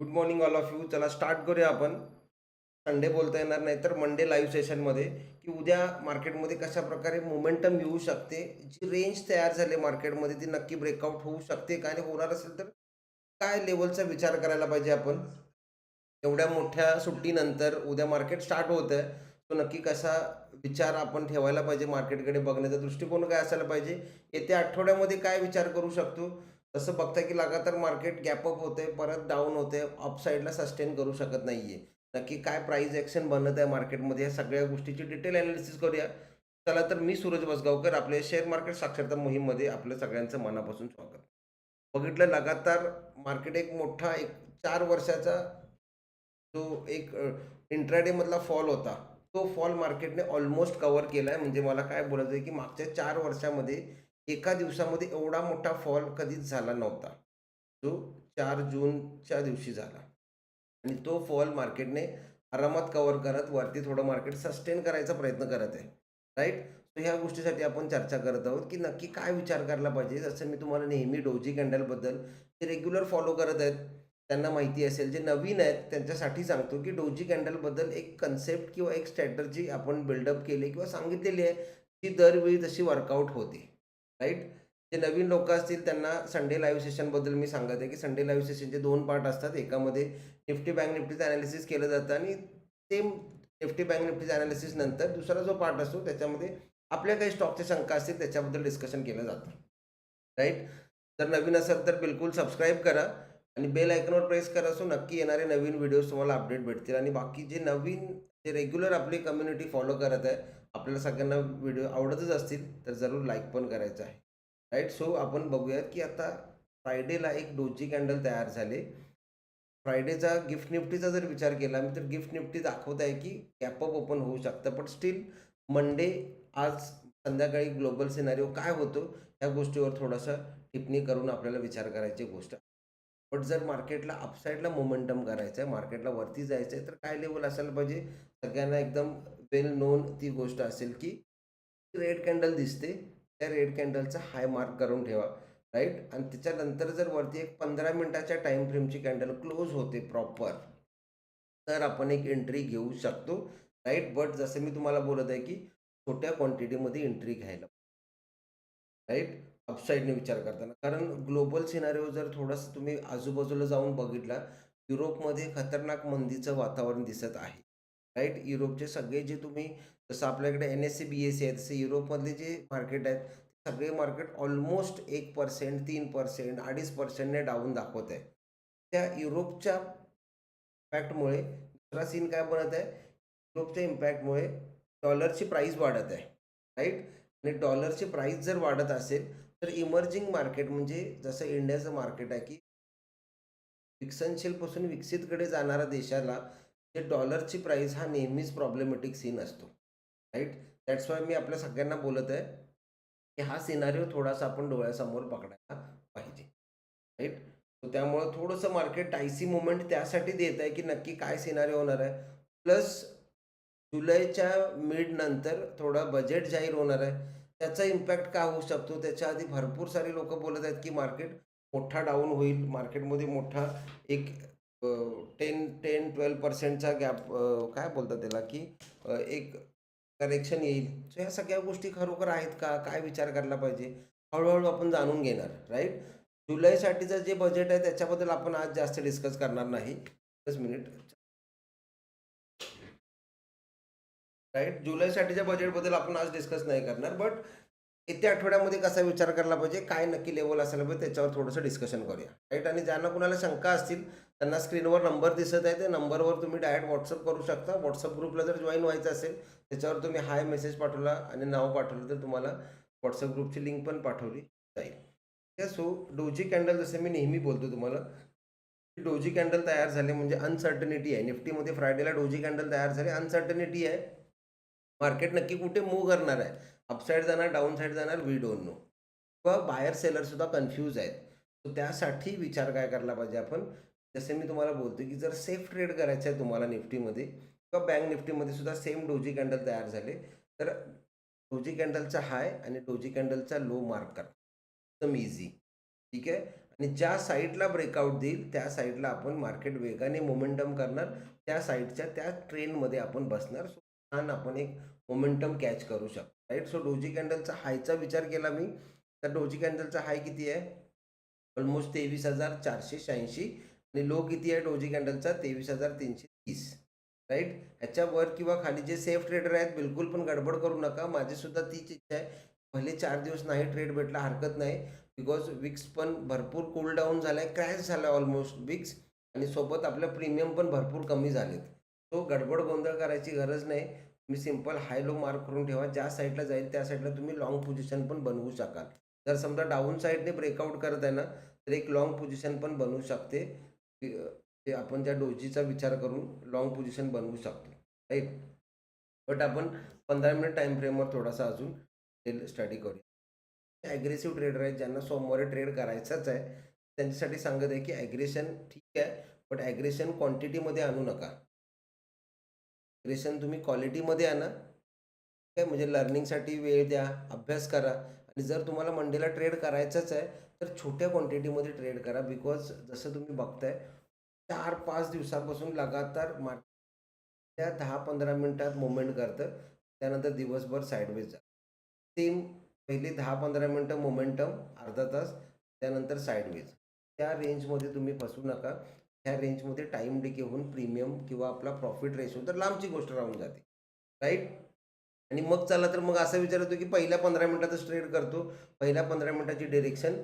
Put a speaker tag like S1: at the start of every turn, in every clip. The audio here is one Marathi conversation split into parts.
S1: Good morning all of you चला स्टार्ट करूया आपण. संडे बोलता येणार नाही तर मंडे लाईव्ह सेशनमध्ये की उद्या मार्केटमध्ये कशा प्रकारे मोमेंटम येऊ शकते जी रेंज तयार झाली मार्केटमध्ये ती नक्की ब्रेकआउट होऊ शकते का आणि होणार असेल तर काय लेवलचा विचार करायला पाहिजे आपण? एवढ्या मोठ्या सुट्टीनंतर उद्या मार्केट स्टार्ट होत आहे. तो नक्की कसा विचार आपण ठेवायला पाहिजे मार्केटकडे बघण्याचा दृष्टिकोन काय असायला पाहिजे? येत्या आठवड्यामध्ये काय विचार करू शकतो? तसं बघता की लगातार मार्केट गॅपअप होते परत डाऊन होते अपसाईडला सस्टेन करू शकत नाही आहे नक्की काय प्राईज ॲक्शन बनत आहे मार्केटमध्ये या सगळ्या गोष्टीची डिटेल अनालिसिस करूया. चला तर मी सूरज बसगावकर आपले शेअर मार्केट साक्षरता मोहीममध्ये आपल्या सगळ्यांचं मनापासून स्वागत. बघितलं लगातार मार्केट एक मोठा एक चार वर्षाचा जो एक इंट्राडेमधला फॉल होता तो फॉल मार्केटने ऑलमोस्ट कवर केला आहे म्हणजे मला काय बोलायचं आहे की मागच्या चार वर्षामध्ये एका दिवसामध्ये एवढा मोठा फॉल कधीच झाला नव्हता. जो चार जूनच्या दिवशी झाला. आणि तो फॉल मार्केटने आरामात कव्हर करत वरती थोडं मार्केट सस्टेन करायचा प्रयत्न करत आहे. राईट सो ह्या गोष्टीसाठी आपण चर्चा करत आहोत की नक्की काय विचार करायला पाहिजे. जसं मी तुम्हाला नेहमी डोजी कॅन्डलबद्दल जे रेग्युलर फॉलो करत आहेत त्यांना माहिती असेल जे नवीन आहेत त्यांच्यासाठी सांगतो की डोजी कॅन्डलबद्दल एक कन्सेप्ट किंवा एक स्ट्रॅटर्जी आपण बिल्डअप केली किंवा सांगितलेली आहे ती दरवेळी तशी वर्कआउट होते. राईट जे नवीन लोक असतील त्यांना संडे लाईव्ह सेशनबद्दल मी सांगत आहे की संडे लाईव्ह सेशनचे दोन पार्ट असतात. एकामध्ये निफ्टी बँक निफ्टीचं अनालिसिस केलं जातं आणि ते निफ्टी बँक निफ्टीचं अनालिसिस नंतर दुसरा जो पार्ट असतो त्याच्यामध्ये आपल्या काही स्टॉकच्या शंका असतील त्याच्याबद्दल डिस्कशन केलं जातं. राईट जर नवीन असेल तर बिलकुल सबस्क्राईब करा. आणि बेल आयकॉनवर प्रेस करा सो नक्की येणारे नवीन व्हिडिओज तुम्हाला अपडेट भेटतील. आणि बाकी जे नवीन जे रेग्युलर आपली कम्युनिटी फॉलो करत आहे आपल्याला सगळ्यांना व्हिडिओ आवडतच असतील तर जरूर लाईक पण करायचं आहे. राईट सो आपण बघूयात की आता फ्रायडेला एक डोजी कॅन्डल तयार झाले. फ्रायडेचा गिफ्ट निफ्टीचा जर विचार केला मी तर गिफ्ट निफ्टी दाखवत आहे की गॅपअप ओपन होऊ शकतं. पण स्टील मंडे आज संध्याकाळी ग्लोबल सिनारिओ काय होतो ह्या गोष्टीवर थोडंसं टिप्पणी करून आपल्याला विचार करायची गोष्ट. बट जर मार्केटला अपसाईडला मोमेंटम करायचं आहे मार्केटला वरती जायचं आहे तर काय लेवल असायला पाहिजे? सगळ्यांना एकदम वेल नोन ती गोष्ट असेल की रेड कॅन्डल दिसते त्या रेड कॅन्डलचा हाय मार्क करून ठेवा राईट आणि त्याच्यानंतर जर वरती एक पंधरा मिनटाच्या टाईम फ्रेमची कॅन्डल क्लोज होते प्रॉपर तर आपण एक एंट्री घेऊ शकतो राईट बट जसं मी तुम्हाला बोलत आहे की छोट्या क्वांटिटीमध्ये एंट्री घ्यायला राईट अपसाईडने विचार करताना. कारण ग्लोबल सिनारिओ जर थोडंसं तुम्ही आजूबाजूला जाऊन बघितला युरोपमध्ये खतरनाक मंदीचं वातावरण दिसत आहे. राईट युरोपचे सगळे जे तुम्ही जसं आपल्याकडे N S C B S C आहे तसे युरोपमधले जे मार्केट आहेत सगळे मार्केट ऑलमोस्ट एक पर्सेंट तीन पर्सेंट अडीच पर्सेंटने डाऊन दाखवत आहे. त्या युरोपच्या इम्पॅक्टमुळे दुसरा सीन काय बनत आहे? युरोपच्या इम्पॅक्टमुळे डॉलरची प्राईस वाढत आहे. राईट आणि डॉलरची प्राईस जर वाढत असेल तर इमर्जिंग मार्केट म्हणजे जसं इंडियाचं मार्केट आहे की विकसनशीलपासून विकसितकडे जाणाऱ्या देशाला जे डॉलरची प्राईस हा नेहमीच प्रॉब्लेमॅटिक सीन असतो. राईट दॅट्स वाय मी आपल्या सगळ्यांना बोलत आहे की हा सिनारिओ थोडासा आपण डोळ्यासमोर पकडायला पाहिजे. राईट त्यामुळं थोडंसं मार्केट टायसी मुवमेंट त्यासाठी देत आहे की नक्की काय सिनारी होणार आहे. प्लस जुलैच्या मिड नंतर थोडा बजेट जाहीर होणार आहे. त्याचा इम्पॅक्ट काय होऊ शकतो? त्याच्या आधी भरपूर सारे लोक बोलत आहेत की मार्केट मोठा डाऊन होईल. मार्केटमध्ये मोठा एक टेन टेन ट्वेल्व पर्सेंटचा गॅप काय बोलतात त्याला की एक करेक्शन येईल. सो ह्या सगळ्या गोष्टी खरोखर आहेत का? काय विचार करायला पाहिजे? हळूहळू आपण जाणून घेणार राईट जुलैसाठीचं जे बजेट आहे त्याच्याबद्दल आपण आज जास्त डिस्कस करणार नाही. एकच मिनिट राईट जुलैसाठीच्या बजेटबद्दल आपण आज डिस्कस नाही करणार बट येत्या आठवड्यामध्ये कसा विचार करायला पाहिजे काय नक्की लेवल असायला पाहिजे त्याच्यावर थोडंसं डिस्कशन करूया. राईट आणि ज्यांना कुणाला शंका असतील त्यांना स्क्रीनवर नंबर दिसत आहे त्या नंबरवर तुम्ही डायरेक्ट व्हॉट्सअप करू शकता. व्हॉट्सअप ग्रुपला जर जॉईन व्हायचं असेल त्याच्यावर तुम्ही हाय मेसेज पाठवला आणि नाव पाठवलं तर तुम्हाला व्हॉट्सअप ग्रुपची लिंक पण पाठवली जाईल. सो डोजी कॅन्डल जसं मी नेहमी बोलतो तुम्हाला डोजी कॅन्डल तयार झाले म्हणजे अनसर्टनिटी आहे. निफ्टीमध्ये फ्रायडेला डोजी कॅन्डल तयार झाले. अनसर्टनिटी आहे. मार्केट नक्की कुठे मूव्ह करणार आहे? अपसाईड जाणार डाऊन साईड जाणार वी डोंट नो किंवा बायर सेलरसुद्धा कन्फ्यूज आहेत. सो त्यासाठी विचार काय करायला पाहिजे आपण? जसे मी तुम्हाला बोलतो की जर सेफ ट्रेड करायचं आहे तुम्हाला निफ्टीमध्ये किंवा बँक निफ्टीमध्ये सुद्धा सेम डोजी कॅन्डल तयार झाले तर डोजी कॅन्डलचा हाय आणि डोजी कॅन्डलचा लो मार्क करा. एकदम इझी ठीक आहे? आणि ज्या साईडला ब्रेकआउट देईल त्या साईडला आपण मार्केट वेगाने मोमेंटम करणार. त्या साईडच्या त्या ट्रेनमध्ये आपण बसणार. सो छान आपण एक मोमेंटम कॅच करू शकतो राईट सो डोजी कॅन्डलचा हायचा विचार केला मी तर डोजी कॅन्डलचा हाय किती आहे? ऑलमोस्ट तेवीस हजार चारशे शहाऐंशी आणि लो किती आहे डोजी कॅन्डलचा तेवीस हजार तीनशे तीस राईट ह्याच्यावर किंवा खाली जे सेफ ट्रेडर आहेत बिलकुल पण गडबड करू नका. माझीसुद्धा तीच इच्छा आहे. पहिले चार दिवस नाही ट्रेड भेटला हरकत नाही. बिकॉज विक्स पण भरपूर कूल डाऊन झाला आहे क्रॅश झाला ऑलमोस्ट विक्स आणि सोबत आपलं प्रीमियम पण भरपूर कमी झालेत. तो गडबड गोंधळ करायची गरज नाही. तुम्ही सिंपल हाय लो मार्क करून ठेवा. ज्या साईडला जाईल त्या साईडला तुम्ही लॉंग पोझिशन पण बनवू शकाल. जर समजा डाऊन साईडने ब्रेकआउट करत आहे ना तर एक लॉंग पोझिशन पण बनवू शकते. ते आपण त्या डोजीचा विचार करून लॉंग पोझिशन बनवू शकतो. राईट बट आपण पंधरा मिनिट टाईम फ्रेमवर थोडासा अजून स्टडी करूया. ॲग्रेसिव्ह ट्रेडर आहेत ज्यांना सोमवारी ट्रेड करायचाच आहे. त्यांच्यासाठी सांगत आहे की ॲग्रेशन ठीक आहे बट ॲग्रेशन क्वांटिटीमध्ये आणू नका. ॲग्रेशन तुम्ही क्वालिटीमध्ये आणा. काय म्हणजे लर्निंगसाठी वेळ द्या अभ्यास करा. आणि जर तुम्हाला मंडेला ट्रेड करायचंच आहे तर छोट्या क्वांटिटीमध्ये ट्रेड करा. बिकॉज जसं तुम्ही बघताय चार पाच दिवसापासून लगातार मार्केट त्या दहा पंधरा मिनटात मुवमेंट करतं. त्यानंतर दिवसभर साईडवेज जा. सेम पहिले दहा पंधरा मिनटं मोमेंटम अर्धा तास त्यानंतर साईडवेज त्या रेंजमध्ये तुम्ही फसू नका. ह्या रेंजमध्ये टाईम डिके होऊन प्रीमियम किंवा आपला प्रॉफिट रेशो तर लांबची गोष्ट राहून जाते. राईट आणि मग चला तर मग असं विचारतो की पहिल्या पंधरा मिनटातच ट्रेड करतो. पहिल्या पंधरा मिनटाची डिरेक्शन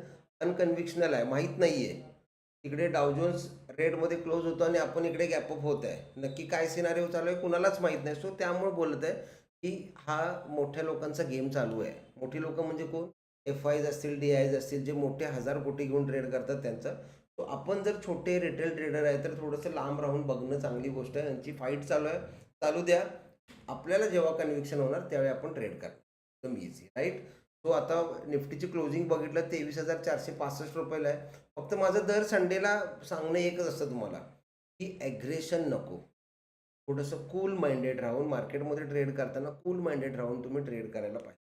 S1: अनकन्व्हिक्शनल आहे माहीत नाही आहे इकडे डावजोन्स रेडमध्ये क्लोज होतो आणि आपण इकडे गॅपअप होत आहे. नक्की काय सिनारिओ चालू आहे कुणालाच माहीत नाही. सो त्यामुळे बोलत आहे की हा मोठ्या लोकांचा गेम चालू आहे. मोठी लोक म्हणजे कोण? एफ आयज असतील डी आयज असतील जे मोठे हजार कोटी घेऊन ट्रेड करतात त्यांचा. आपण जर छोटे रिटेल ट्रेडर आहे तर थोडंसं लांब राहून बघणं चांगली गोष्ट आहे. यांची फाईट चालू आहे. चालू द्या. आपल्याला जेव्हा कन्व्हिक्शन होणार त्यावेळी आपण ट्रेड करणार एकदम इझी राईट सो आता निफ्टीची क्लोजिंग बघितलं तेवीस हजार चारशे पासष्ट रुपयाला आहे. फक्त माझं दर संडेला सांगणं एकच असतं तुम्हाला की ॲग्रेशन नको. थोडंसं कूल माइंडेड राहून मार्केटमध्ये ट्रेड करताना कूल माइंडेड राहून तुम्ही ट्रेड करायला पाहिजे.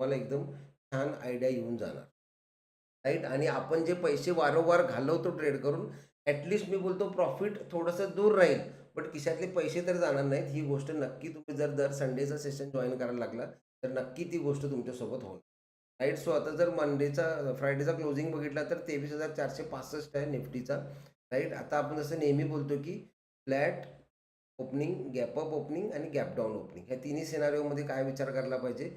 S1: तुम्हाला एकदम छान आयडिया येऊन जाणार. राईट? आणि आपण जे पैसे वारंवार घालवतो ट्रेड करून ॲटलिस्ट मी बोलतो प्रॉफिट थोडंसं दूर राहील. बट खिशातले पैसे तर जाणार नाहीत. ही गोष्ट नक्की तुम्ही जर दर संडेचा सेशन जॉईन करायला लागला तर नक्की ती गोष्ट तुमच्यासोबत होईल. राईट? सो आता जर मंडेचा फ्रायडेचा क्लोजिंग बघितला तर तेवीस हजार चारशे पासष्ट आहे निफ्टीचा. राईट? आता आपण जसं नेहमी बोलतो की flat opening gap up opening आणि गॅप डाऊन ओपनिंग ह्या तिन्ही सिनारिओमध्ये काय विचार करायला पाहिजे?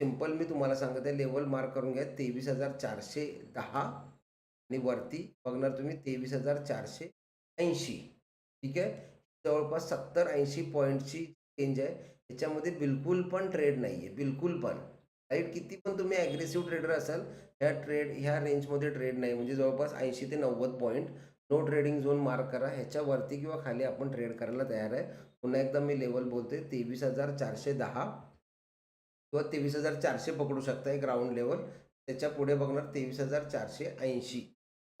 S1: सिंपल मी तुम्हाला सांगत आहे लेवल मार्क करून घ्या तेवीस हजार चारशे दहा आणि वरती बघणार तुम्ही तेवीस हजार चारशे ऐंशी. ठीक आहे? जवळपास सत्तर ऐंशी पॉईंटची चेंज आहे. याच्यामध्ये बिलकुल पण ट्रेड नाही आहे बिलकुल पण. राईट किती पण तुम्ही ॲग्रेसिव्ह ट्रेडर असाल ह्या ट्रेड ह्या रेंजमध्ये ट्रेड नाही. म्हणजे जवळपास ऐंशी ते नव्वद point no trading zone mark करा. ह्याच्यावरती किंवा खाली आपण ट्रेड करायला तयार आहे. पुन्हा एकदा मी लेवल बोलते तेवीस हजार चारशे दहा किंवा तेवीस हजार चारशे पकडू शकता एक ग्राउंड लेवल त्याच्या पुढे बघणार तेवीस हजार चारशे ऐंशी.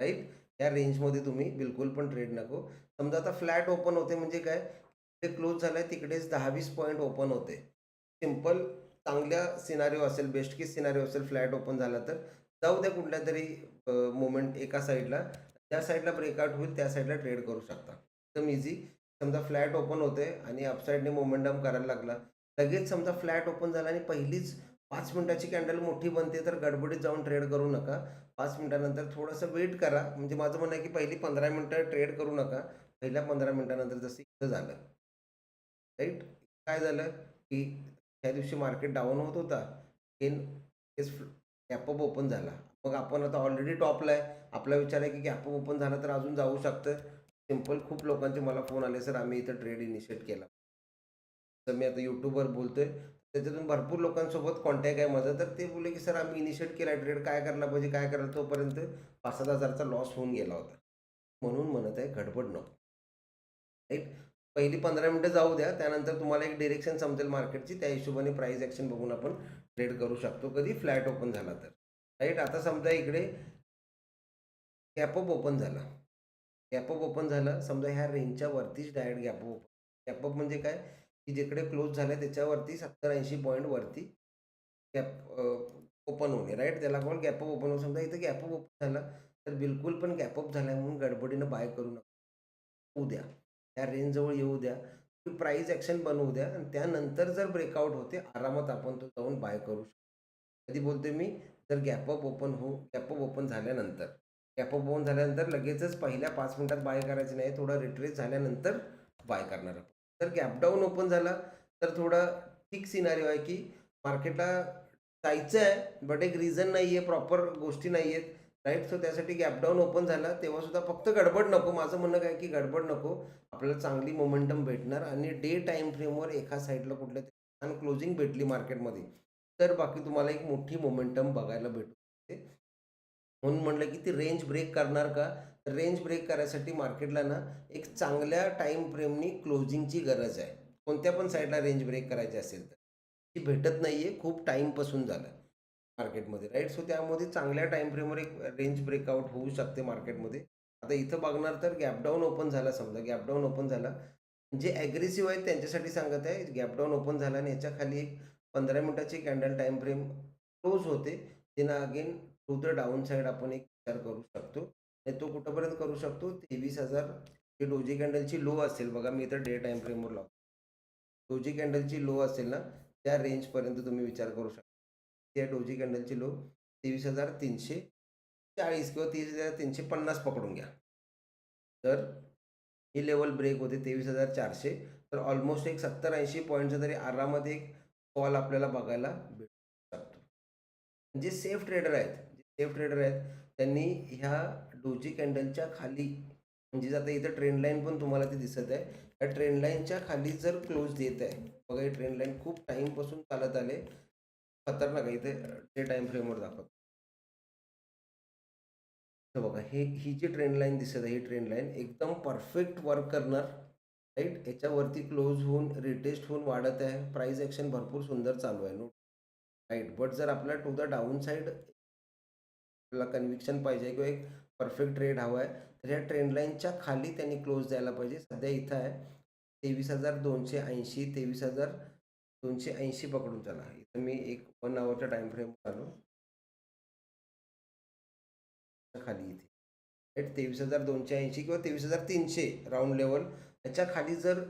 S1: राईट या रेंजमध्ये तुम्ही बिलकुल पण ट्रेड नको. समजा आता फ्लॅट ओपन होते म्हणजे काय? ते क्लोज झालं आहे तिकडेच दहा वीस पॉईंट ओपन होते. सिंपल चांगल्या सिनारिओ असेल बेस्ट केस सिनारिओ असेल फ्लॅट ओपन झाला तर. जाऊ द्या कुठल्या तरी मोमेंट एका साईडला ज्या साईडला ब्रेकआउट होईल त्या साईडला ट्रेड करू शकता. एकदम इझी समजा फ्लॅट ओपन होते आणि अपसाईडने मोमेंटम करायला लागला. लगेच समजा फ्लॅट ओपन झाला आणि पहिलीच पाच मिनिटाची कॅन्डल मोठी बनते तर गडबडीत जाऊन ट्रेड करू नका. पाच मिनिटानंतर थोडंसं वेट करा. म्हणजे माझं म्हणणं आहे की पहिली पंधरा मिनटं ट्रेड करू नका. पहिल्या पंधरा मिनिटानंतर जसं इथं झालं. राईट? काय झालं की त्या दिवशी मार्केट डाऊन होत होता. गेन गॅपअप ओपन झाला. मग आपण आता ऑलरेडी टॉपला आहे. आपला विचार आहे की गॅपअप ओपन झाला तर अजून जाऊ शकतं. सिंपल खूप लोकांचे मला फोन आले सर आम्ही इथं ट्रेड इनिशिएट केला. तर मी आता यूट्यूबवर बोलतोय. त्याच्यातून भरपूर लोकांसोबत कॉन्टॅक्ट आहे माझा. तर ते बोलले की सर आम्ही इनिशिएट केला ट्रेड काय करायला पाहिजे काय करायला तोपर्यंत पाच सात हजारचा लॉस होऊन गेला होता. म्हणून म्हणत आहे गडबड नको. राईट पहिली पंधरा मिनटं जाऊ द्या. त्यानंतर तुम्हाला एक डिरेक्शन समजेल मार्केटची त्या हिशोबाने प्राईस ॲक्शन बघून आपण ट्रेड करू शकतो. कधी फ्लॅट ओपन झाला तर. राईट आता समजा इकडे गॅपअप ओपन झाला. गॅपअप ओपन झालं. समजा ह्या रेंजच्या वरतीच डायरेक्ट गॅपअप ओपन गॅपअप म्हणजे काय? की जिकडे क्लोज झालं त्याच्यावरती सत्तर ऐंशी पॉईंट वरती गॅप ओपन होणे राईट त्याला कोण गॅपअप ओपन होऊ समजा इथं गॅपअप ओपन झाला तर बिलकुल पण गॅपअप झाला आहे म्हणून गडबडीनं बाय करू नका. होऊ द्या. त्या रेंजजवळ येऊ द्या. प्राईज ॲक्शन बनवू द्या आणि त्यानंतर जर ब्रेकआउट होते आरामात आपण तो जाऊन बाय करू शकतो. कधी बोलते मी? जर गॅपअप ओपन हो गॅपअप ओपन झाल्यानंतर. गॅपअप ओपन झाल्यानंतर लगेचच पहिल्या पाच मिनिटात बाय करायचं नाही थोडं रिट्रेस झाल्यानंतर बाय करणार आपण. जर गॅप डाऊन ओपन झाला तर थोडा ठीक सिनारी आहे की मार्केटला जायचं आहे बट एक रिझन नाही आहे प्रॉपर गोष्टी नाही आहेत राईट सो त्यासाठी गॅप डाऊन ओपन झाला तेव्हा सुद्धा फक्त गडबड नको. माझं म्हणणं काय की गडबड नको. आपल्याला चांगली मोमेंटम भेटणार आणि डे टाईम फ्रेमवर एका साईडला कुठल्या छान क्लोजिंग भेटली मार्केटमध्ये तर बाकी तुम्हाला एक मोठी मोमेंटम बघायला भेटू म्हणून म्हणलं की ती रेंज ब्रेक करणार का? रेंज ब्रेक करायसाठी मार्केटला ना एक चांगल्या टाईम फ्रेमनी क्लोजिंगची गरज आहे. कोणत्या पण साईडला रेंज ब्रेक करायची असेल तर. ती भेटत नाही आहे खूप टाईमपासून झालं मार्केटमध्ये राईट सो त्यामध्ये चांगल्या टाईम फ्रेमवर एक रेंज ब्रेकआउट होऊ शकते मार्केटमध्ये आता इथं बघणार तर गॅपडाऊन ओपन झाला समजा गॅपडाऊन ओपन झाला. जे ॲग्रेसिव्ह आहेत त्यांच्यासाठी सांगत आहे गॅपडाऊन ओपन झाला आणि याच्या खाली एक पंधरा मिनटाची कॅन्डल टाईम फ्रेम क्लोज होते. त्यांना again to the down side आपण एक विचार करू शकतो. तो कुठंपर्यंत करू शकतो? तेवीस हजार. जे डोजी कॅन्डलची लो असेल बघा मी इथं डे टाईम फ्रेमवर लावतो. डोजी कॅन्डलची लो असेल ना त्या रेंजपर्यंत तुम्ही विचार करू शकता. त्या डोजी कॅन्डलची लो तेवीस हजार तीनशे चाळीस किंवा तीस हजार तीनशे पन्नास पकडून घ्या. तर ही लेवल ब्रेक होते तेवीस हजार चारशे. तर ऑलमोस्ट एक सत्तर ऐंशी पॉईंटचा तरी आरामात एक कॉल आपल्याला बघायला भेटू शकतो. जे सेफ ट्रेडर आहेत जे सेफ ट्रेडर आहेत त्यांनी ह्या डोजी कॅन्डलच्या खाली म्हणजे आता इथं ट्रेंड लाईन पण तुम्हाला ती दिसत आहे. या ट्रेंड लाईनच्या खाली जर क्लोज देत आहे बघा ही ट्रेंड लाईन खूप टाईमपासून चालत आले. खतरनाक आहे इथे ते टाईम फ्रेमवर दाखवतो. तर बघा हे ही जी ट्रेंड लाईन दिसत आहे ही ट्रेंड लाईन एकदम परफेक्ट वर्क करणार. राईट याच्यावरती क्लोज होऊन रिटेस्ट होऊन वाढत आहे. प्राईज ॲक्शन भरपूर सुंदर चालू आहे. नो राईट बट जर आपल्याला टू द डाऊन साईड आपल्याला कन्व्हिक्शन पाहिजे किंवा एक परफेक्ट ट्रेड हवा आहे. तर ह्या ट्रेंडलाईनच्या खाली त्यांनी क्लोज द्यायला पाहिजे. सध्या इथं आहे. तेवीस हजार दोनशे ऐंशी तेवीस हजार दोनशे ऐंशी पकडून चला. इथं मी एक वन आवरच्या टाइम फ्रेम आलो. खाली इथे. राईट तेवीस हजार दोनशे ऐंशी किंवा तेवीस हजार तीनशे राऊंड लेवल याच्या खाली जर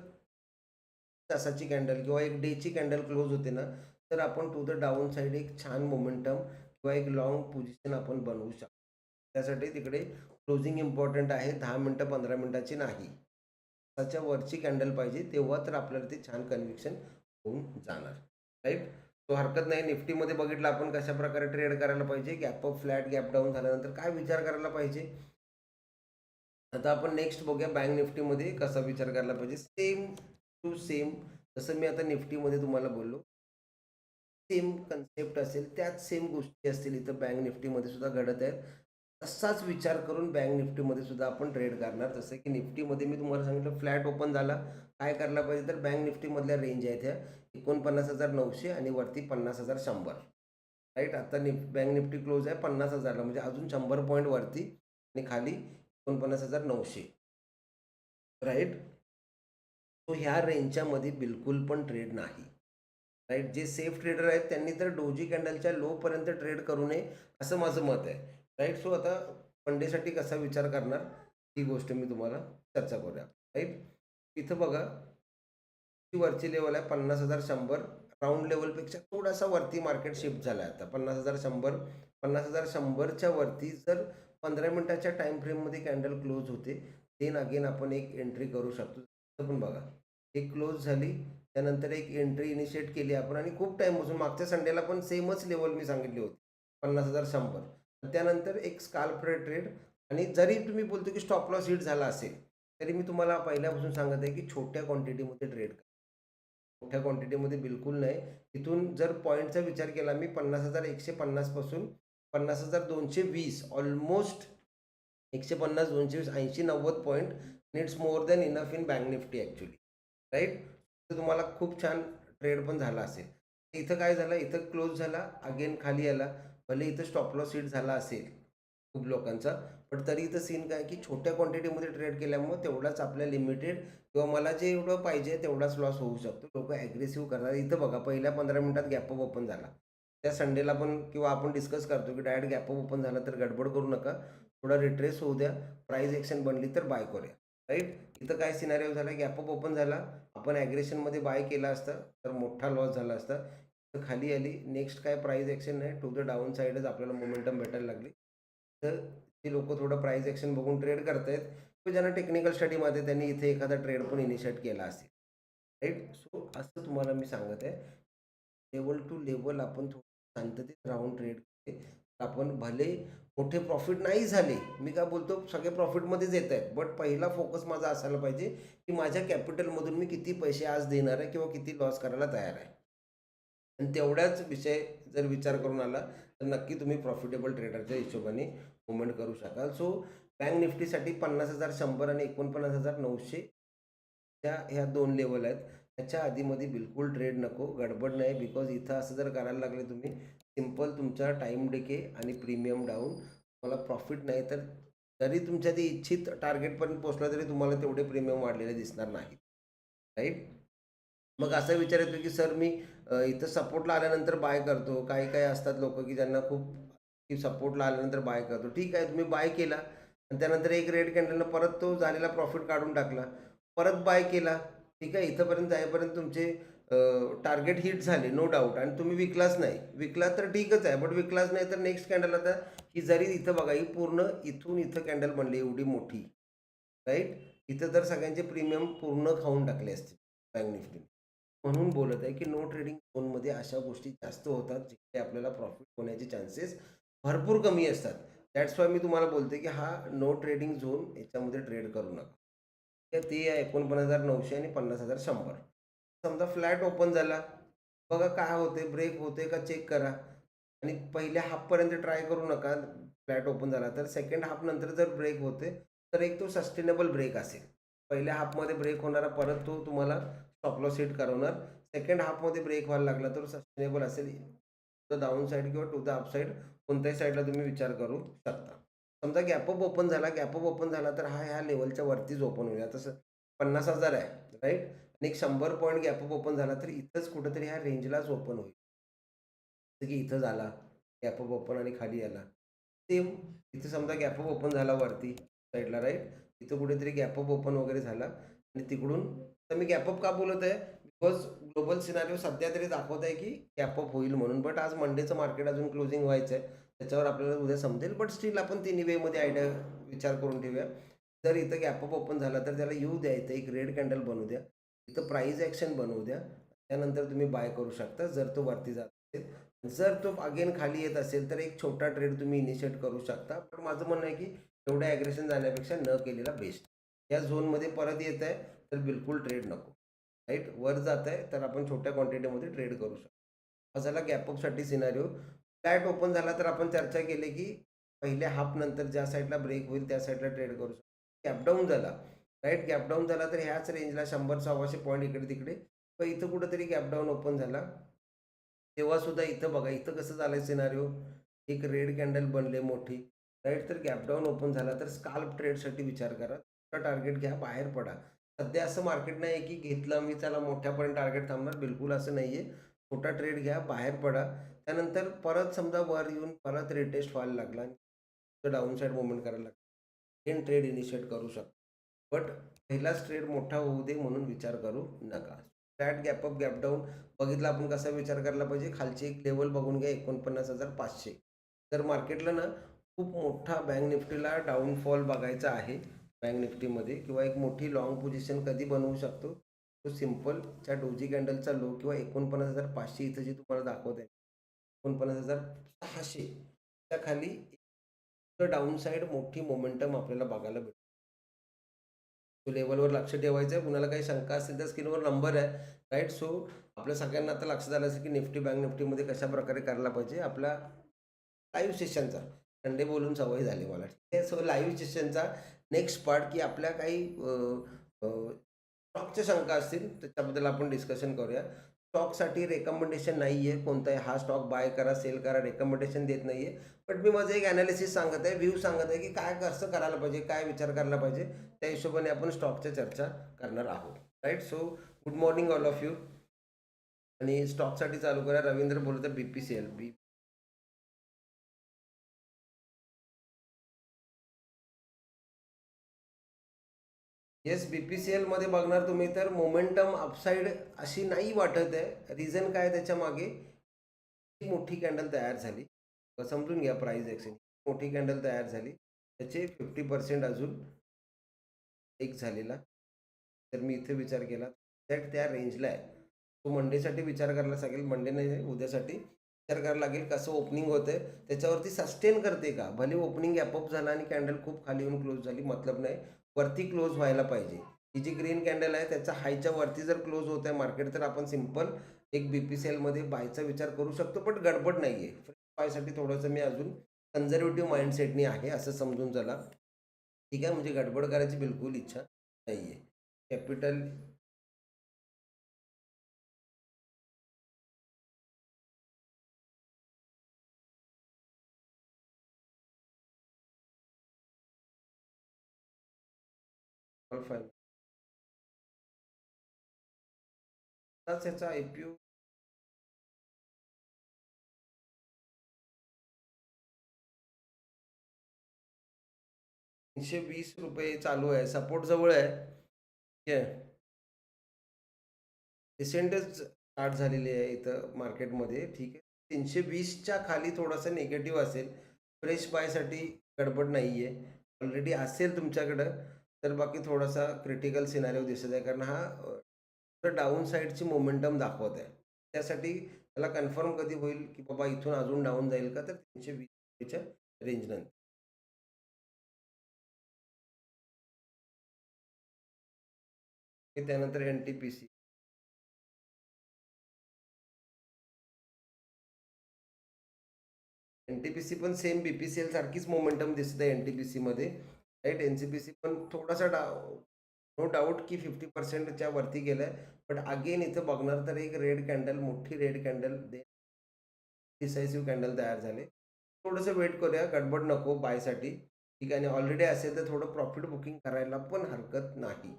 S1: तासाची कॅन्डल किंवा एक डेची कॅन्डल क्लोज होते ना तर आपण टू द डाऊन साईड एक छान मोमेंटम किंवा एक लॉंग पोझिशन आपण बनवू शकतो. त्यासाठी तिकडे क्लोजिंग इम्पॉर्टंट आहे दहा मिनटं पंधरा मिनटाची नाही. त्याच्या वरची कॅन्डल पाहिजे तेव्हा तर आपल्याला ते छान कन्व्हिक्शन होऊन जाणार. राईट तो हरकत नाही. निफ्टीमध्ये बघितलं आपण कशा प्रकारे ट्रेड करायला पाहिजे. Gap up flat gap down झाल्यानंतर काय विचार करायला पाहिजे? आता आपण नेक्स्ट बघूया बँक निफ्टीमध्ये कसा विचार करायला पाहिजे. सेम टू सेम जसं मी आता निफ्टीमध्ये तुम्हाला बोललो. सेम कन्सेप्ट असेल. त्याच सेम गोष्टी असतील इथं बँक निफ्टीमध्ये सुद्धा घडत आहेत. तसाच विचार करून बँक निफ्टीमध्ये सुद्धा आपण ट्रेड करणार. जसं की निफ्टीमध्ये मी तुम्हाला सांगितलं फ्लॅट ओपन झाला. काय करायला पाहिजे तर बँक निफ्टीमधल्या रेंज आहेत ह्या. एकोणपन्नास हजार नऊशे आणि वरती पन्नास हजार शंभर. राईट आता निफ बँक निफ्टी क्लोज आहे पन्नास हजारला म्हणजे अजून शंभर पॉईंट वरती आणि खाली एकोणपन्नास हजार नऊशे. राईट तो ह्या रेंजच्यामध्ये बिलकुल पण ट्रेड नाही. राईट जे सेफ ट्रेडर आहेत त्यांनी तर डोजी कॅन्डलच्या लोपर्यंत ट्रेड करू नये असं माझं मत आहे. राईट? सो आता मंडेसाठी कसा विचार करणार? ही गोष्ट मी तुम्हाला चर्चा करूया. राईट? इथं बघा ती वरची लेवल आहे पन्नास हजार शंभर. राऊंड लेवलपेक्षा थोडासा वरती मार्केट शिफ्ट झाला आहे आता. पन्नास हजार शंभर पन्नास हजार शंभरच्या वरती जर पंधरा मिनटाच्या टाईम फ्रेममध्ये कॅन्डल क्लोज होते देन अगेन आपण एक एंट्री करू शकतो. पण बघा एक क्लोज झाली त्यानंतर एक एंट्री इनिशिएट केली आपण. आणि खूप टाईमपासून मागच्या संडेला पण सेमच लेवल मी सांगितली होती. पन्नास हजार शंभर. त्यानंतर एक स्काल्प ट्रेड आणि जरी तुम्ही बोलतो की स्टॉप लॉस हिट झाला असेल तरी मी तुम्हाला पहिल्यापासून सांगत आहे की छोट्या क्वांटिटीमध्ये ट्रेड करा. मोठ्या क्वांटिटीमध्ये बिलकुल नाही. तिथून जर पॉईंटचा विचार केला मी पन्नास हजार एकशे पन्नासपासून पन्नास हजार दोनशे वीस ऑलमोस्ट एकशे पन्नास दोनशे वीस ऐंशी नव्वद point it's more than enough in bank nifty actually right तर तुम्हाला खूप छान ट्रेड पण झाला असेल. इथं काय झालं? इथं क्लोज झाला. अगेन खाली आला. भले इथं स्टॉप लॉस हिट झाला असेल खूप लोकांचा पण तरी इथं सीन काय की छोट्या क्वांटिटीमध्ये ट्रेड केल्यामुळे तेवढाच आपल्या लिमिटेड किंवा मला जे एवढं पाहिजे तेवढाच लॉस होऊ शकतो. लोक ॲग्रेसिव्ह करतात. इथं बघा पहिल्या पंधरा मिनिटात गॅपअप ओपन झाला. त्या संडेला पण किंवा आपण डिस्कस करतो की डायरेक्ट गॅपअप ओपन झाला तर गडबड करू नका. थोडा रिट्रेस होऊ द्या. प्राईज ॲक्शन बनली तर बाय करूया. राईट इथं काय सिनारिओ झाला? गॅपअप ओपन झाला. आपण ॲग्रेशनमध्ये बाय केला असता तर मोठा लॉस झाला असता. खाली आली. नेक्स्ट काय प्राईज ॲक्शन नाही टू द डाऊन साईडच आपल्याला मोमेंटम भेटायला लागली. तर ती लोक थोडं प्राईज ॲक्शन बघून ट्रेड करतायत. किंवा ज्यांना टेक्निकल स्टडीमध्ये त्यांनी इथे एखादा ट्रेड पण इनिशिएट केला असेल. राईट सो असं तुम्हाला मी सांगत आहे. लेवल टू लेवल आपण थोडं शांततेत राहून ट्रेड केले आपण भले मोठे प्रॉफिट नाही झाले. मी काय बोलतो? सगळे प्रॉफिटमध्येच येत आहेत. बट पहिला फोकस माझा असायला पाहिजे की माझ्या कॅपिटलमधून मी किती पैसे आज देणार आहे किंवा किती लॉस करायला तयार आहे. आणि तेवढ्याच विषय जर विचार करून आला तर नक्की तुम्ही प्रॉफिटेबल ट्रेडरच्या हिशोबाने मुवमेंट करू शकाल. सो बँक निफ्टीसाठी पन्नास हजार शंभर आणि एकोणपन्नास हजार नऊशे त्या ह्या दोन लेवल आहेत. त्याच्या आधीमध्ये बिलकुल ट्रेड नको गडबड नाही बिकॉज इथं असं जर करायला लागले तुम्ही सिंपल तुमचा टाईम डिके आणि प्रीमियम डाऊन तुम्हाला प्रॉफिट नाही तर जरी तुमच्या ते इच्छित टार्गेटपर्यंत पोहोचला तरी तुम्हाला तेवढे प्रीमियम वाढलेले दिसणार नाही. राईट मग असा विचार येतो की सर मी इथं सपोर्टला आल्यानंतर बाय करतो. काही काही असतात लोक की ज्यांना खूप की सपोर्टला आल्यानंतर बाय करतो. ठीक आहे तुम्ही बाय केला. आणि त्यानंतर एक रेड कॅन्डलनं परत तो झालेला प्रॉफिट काढून टाकला. परत बाय केला. ठीक आहे इथंपर्यंत जाईपर्यंत तुमचे टार्गेट हिट झाले नो डाऊट आणि तुम्ही विकलाच नाही. विकला तर ठीकच आहे बट विकलाच नाही तर नेक्स्ट कॅन्डल आता ही जरी इथं बघा ही पूर्ण इथून इथं कॅन्डल बनली एवढी मोठी. राईट इथं तर सगळ्यांचे प्रीमियम पूर्ण खाऊन टाकले असते बँक निफ्टी म्हणून बोलत आहे की नो ट्रेडिंग झोनमध्ये अशा गोष्टी जास्त होतात जिथे आपल्याला प्रॉफिट होण्याचे चान्सेस भरपूर कमी असतात. दॅट्स वाय मी तुम्हाला बोलते की हा नो ट्रेडिंग झोन याच्यामध्ये ट्रेड करू नका. ते आहे एकोणपन्नास हजार नऊशे आणि पन्नास हजार शंभर. समजा फ्लॅट ओपन झाला बघा काय होते ब्रेक होते का चेक करा. आणि पहिल्या हाफपर्यंत ट्राय करू नका फ्लॅट ओपन झाला तर. सेकंड हाफ नंतर जर ब्रेक होते तर एक तो सस्टेनेबल ब्रेक असेल. पहिल्या हाफमध्ये ब्रेक होणारा परत तो तुम्हाला स्टॉपलॉस हिट करवणार. सेकंड हाफमध्ये ब्रेक व्हायला लागला तर सस्टेनेबल असेल. द डाऊन साईड किंवा टू द अपसाईड कोणत्याही साईडला तुम्ही विचार करू शकता. समजा गॅपअप ओपन झाला गॅपअप ओपन झाला तर हा ह्या लेवलच्या वरतीच ओपन होईल. तसं पन्नास हजार आहे राईट आणि एक शंभर पॉईंट गॅपअप ओपन झाला तर इथंच कुठंतरी ह्या रेंजलाच ओपन होईल. जसं की इथं झाला गॅपअप ओपन आणि खाली आला. सेम इथं समजा गॅपअप ओपन झाला वरती साईडला राईट इथं कुठेतरी गॅपअप ओपन वगैरे झाला आणि तिकडून तर मी गॅपअप का बोलत आहे? बिकॉज ग्लोबल सिनारिओ सध्या तरी दाखवत आहे की गॅपअप होईल म्हणून. बट आज मंडेचं मार्केट अजून क्लोजिंग व्हायचं आहे. त्याच्यावर आपल्याला उद्या समजेल. बट स्टील आपण तिन्ही वेमध्ये आयडिया विचार करून ठेवूया. जर इथं गॅपअप ओपन झाला तर त्याला येऊ द्या इथं. एक रेड कॅन्डल बनवू द्या. इथं प्राईज ॲक्शन बनवू द्या. त्यानंतर तुम्ही बाय करू शकता. जर तो वरती जात असेल. जर तो अगेन खाली येत असेल तर एक छोटा ट्रेड तुम्ही इनिशिएट करू शकता. पण माझं म्हणणं आहे की एवढं ॲग्रेशन जाण्यापेक्षा न केलेला बेस्ट या झोनमध्ये परत येत आहे. तर बिलकुल ट्रेड नको. राईट वर जात आहे तर आपण छोट्या क्वांटिटीमध्ये ट्रेड करू शकतो. हा झाला गॅपअपसाठी सिनारिओ फ्लॅट ओपन झाला तर आपण चर्चा केली की पहिल्या हाफ नंतर ज्या साईडला ब्रेक होईल त्या साईडला ट्रेड करू शकतो. गॅपडाऊन झाला. राईट गॅपडाऊन झाला तर ह्याच रेंजला शंभर सव्वाशे पॉईंट इकडे तिकडे पण इथं कुठंतरी गॅपडाऊन ओपन झाला. तेव्हा सुद्धा इथं बघा इथं कसं झालं सिनारिओ एक रेड कॅन्डल बनले मोठी. राईट तर गॅपडाऊन ओपन झाला. तर स्काल्प ट्रेडसाठी विचार करा. टार्गेट घ्या बाहेर पडा. सध्या असं मार्केट नाही आहे की घेतलं मी त्याला मोठ्यापर्यंत टार्गेट थांबणार. बिलकुल असं नाही आहे छोटा ट्रेड घ्या बाहेर पडा. त्यानंतर परत समजा वर येऊन परत रिटेस्ट व्हायला लागला डाऊन साईड मुवमेंट करायला लागला. हे ट्रेड इनिशिएट करू शकतो. बट पहिलाच ट्रेड मोठा होऊ दे म्हणून विचार करू नका. फ्लॅट गॅपअप गॅप डाऊन बघितला आपण कसा विचार करायला पाहिजे. खालची एक लेवल बघून घ्या एकोणपन्नास हजार पाचशे. तर मार्केटला ना खूप मोठा बँक निफ्टीला डाऊनफॉल बघायचा आहे बँक निफ्टीमध्ये किंवा एक मोठी लॉंग पोझिशन कधी बनवू शकतो? तो सिंपल त्या डोजी कॅन्डलचा लो किंवा एकोणपन्नास हजार पाचशे इथं जे तुम्हाला दाखवत आहे एकोणपन्नास हजार सहाशे त्या खाली डाऊन साईड मोठी मोमेंटम आपल्याला बघायला भेटतो. तो लेवलवर लक्ष ठेवायचं आहे. कुणाला काही शंका असेल तर स्क्रीनवर नंबर आहे. राईट सो आपल्या सगळ्यांना आता लक्षात आलं असेल की निफ्टी बँक निफ्टीमध्ये कशा प्रकारे करायला पाहिजे. आपल्या लाईव्ह सेशनचा संडे बोलून सवय झाली मला. ठीक आहे? सो लाईव्ह सेशनचा नेक्स्ट पार्ट की आपल्या काही स्टॉकच्या शंका असतील त्याच्याबद्दल आपण डिस्कशन करूया. स्टॉकसाठी रेकमेंडेशन नाही आहे कोणताही. हा स्टॉक बाय करा सेल करा रेकमेंडेशन देत नाही आहे बट मी माझं एक ॲनालिसिस सांगत आहे व्ह्यू सांगत आहे की काय कसं करायला पाहिजे काय विचार करायला पाहिजे त्या हिशोबाने आपण स्टॉकच्या चर्चा करणार आहोत. Right so good morning all of you आणि स्टॉकसाठी चालू करा. रवींद्र बोलत आहे B P C L B yes B P C एलमध्ये बघणार तुम्ही तर मोमेंटम अपसाईड अशी नाही वाटत आहे. रिझन काय त्याच्यामागे? मोठी कॅन्डल तयार झाली. समजून घ्या प्राईज एक्सचेंज मोठी कॅन्डल तयार झाली. त्याचे फिफ्टी पर्सेंट अजून एक झालेला. तर मी इथे विचार केला. त्यात त्या रेंजला आहे. तो मंडेसाठी विचार करायला लागेल. मंडे नाही उद्यासाठी विचार करायला लागेल कसं ओपनिंग होतंय. त्याच्यावरती सस्टेन करते का? भले ओपनिंग गॅपअप झाला आणि कॅन्डल खूप खाली येऊन क्लोज झाली मतलब नाही. वरती क्लोज व्हायला पाहिजे. ही जी ग्रीन कॅन्डल आहे त्याच्या हायच्या वरती जर क्लोज होत आहे मार्केट तर आपण सिंपल एक बी पी सी एलमध्ये बायचा विचार करू शकतो पण गडबड नाही आहे फ्रेश बायसाठी थोडंसं मी अजून कन्झर्वेटिव्ह माइंडसेटनी आहे असं समजून चला. ठीक आहे म्हणजे गडबड करायची बिलकुल इच्छा नाही आहे कॅपिटल फाईन याचा आय पी ओ तीनशे वीस रुपये चालू आहे. सपोर्ट जवळ आहे. ठीक आहे रिसेंटच स्टार्ट झालेली आहे इथं मार्केटमध्ये ठीक आहे. तीनशे वीसच्या खाली थोडासा निगेटिव्ह असेल. फ्रेश बायसाठी गडबड नाही आहे ऑलरेडी असेल तुमच्याकडं. तर बाकी थोडासा क्रिटिकल सिनारिओ दिसत आहे. कारण हा डाऊन साईडची मोमेंटम दाखवत आहे. त्यासाठी त्याला कन्फर्म कधी होईल की बाबा इथून अजून डाऊन जाईल का? तर तीनशे वीसच्या रेंजनंतर त्यानंतर N T P C N T P C पण same B P C L सारखीच मोमेंटम दिसत आहे एन टी पी सीमध्ये right? N C P C पण थोडासा डाव नो डाऊट की फिफ्टी पर्सेंटच्या वरती गेलं आहे बट अगेन इथं बघणार तर एक रेड कॅन्डल मोठी red candle the decisive candle तयार झाले. थोडंसं वेट करूया गडबड नको बायसाठी. ठीक आहे आणि ऑलरेडी असेल तर थोडं प्रॉफिट बुकिंग करायला पण हरकत नाही.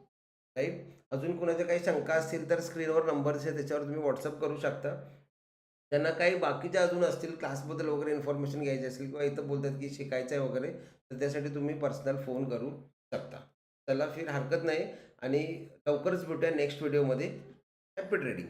S1: राईट? अजून कुणाच्या काही शंका असतील तर स्क्रीनवर नंबर्स आहे त्याच्यावर तुम्ही व्हॉट्सअप करू शकता. त्यांना काही बाकीच्या अजून असतील क्लासबद्दल वगैरे इन्फॉर्मेशन घ्यायची असेल किंवा इथं बोलतात की शिकायचं आहे वगैरे तर त्यासाठी तुम्ही पर्सनल फोन करू शकता. त्याला फिर हरकत नाही आणि लवकरच भेटूया नेक्स्ट व्हिडिओमध्ये हॅपी ट्रेडिंग